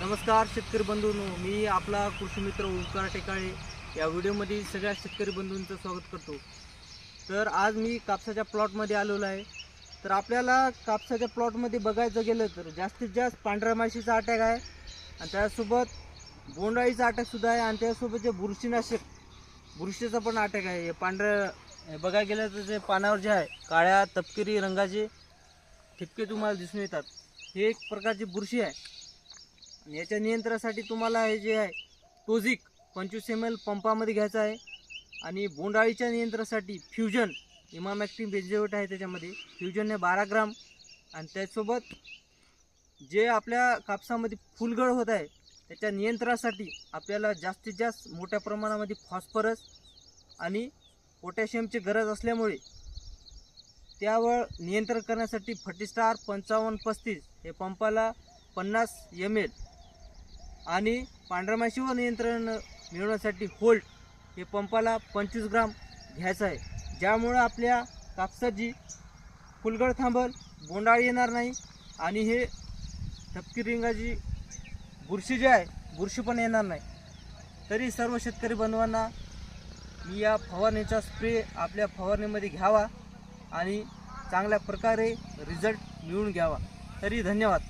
नमस्कार शेतकरी बंधूंनो मी आपला कृषी मित्र ओंकार टेकाळे. या व्हिडिओमध्ये सगळ्या शेतकरी बंधूंचं स्वागत करतो. तर आज मी कापसाच्या प्लॉटमध्ये आलेलो आहे. तर आपल्याला कापसाच्या प्लॉटमध्ये बघायचं गेलं तर जास्तीत जास्त पांढऱ्या माशीचा अटॅक आहे आणि त्यासोबत बोंडाळीचा अटॅकसुद्धा आहे आणि त्यासोबत जे बुरशीनाशक बुरशीचा पण अटॅक आहे. हे पांढऱ्या हे बघायला गेलं तर जे पानावर जे आहे काळ्या तपकिरी रंगाचे ठिपके तुम्हाला दिसून येतात. हे एक प्रकारची बुरशी आहे. आणि याच्या नियंत्रणासाठी तुम्हाला हे जे आहे टोझिक पंचवीस एम एल पंपामध्ये घ्यायचं आहे. आणि बोंडाळीच्या नियंत्रणासाठी फ्युजन इमामॅक्टिन बेंजेवट आहे त्याच्यामध्ये. फ्युजनने बारा ग्राम. आणि त्याचसोबत जे आपल्या कापसामध्ये फुलगळ होत आहे त्याच्या नियंत्रणासाठी आपल्याला जास्तीत जास्त मोठ्या प्रमाणामध्ये फॉस्फरस आणि पोटॅशियमची गरज असल्यामुळे त्यावर नियंत्रण करण्यासाठी फटीस्टार पंचावन्न पस्तीस हे पंपाला पन्नास एम एल आणि पांढऱ्या माशीवर नियंत्रण मिळवण्यासाठी होल्ट हे पंपाला पंचवीस ग्राम घ्यायचं आहे. ज्यामुळं आपल्या कापसाची फुलगड थांबल बोंडाळी येणार नाही आणि हे तपकी रिंगाची बुरशी जी आहे बुरशी पण येणार नाही. तरी सर्व शेतकरी बंधवांना मी या फवारणीचा स्प्रे आपल्या फवारणीमध्ये घ्यावा आणि चांगल्या प्रकारे रिझल्ट मिळून घ्यावा. तरी धन्यवाद.